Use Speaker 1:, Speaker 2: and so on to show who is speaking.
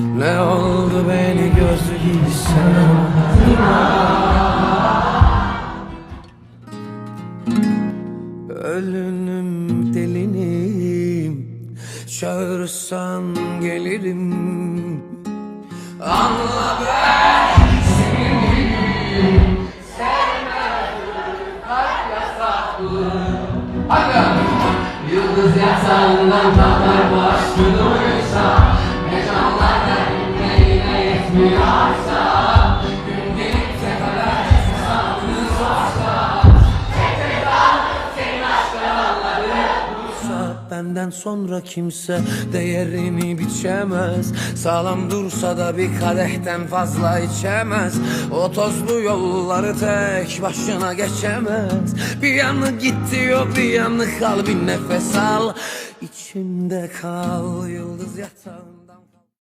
Speaker 1: Ne oldu beni sen Ölünüm delinim Çağırırsan gelirim. Anla ben
Speaker 2: Yıldız yatağından kalkar başlıyorsa Ne
Speaker 1: Benden sonra kimse değerini biçemez. Sağlam dursa da bir kadehten fazla içemez. O tozlu yolları tek başına geçemez. Bir yanı git diyor bir yanı kal bir nefes al. İçimde kal yıldız yatağında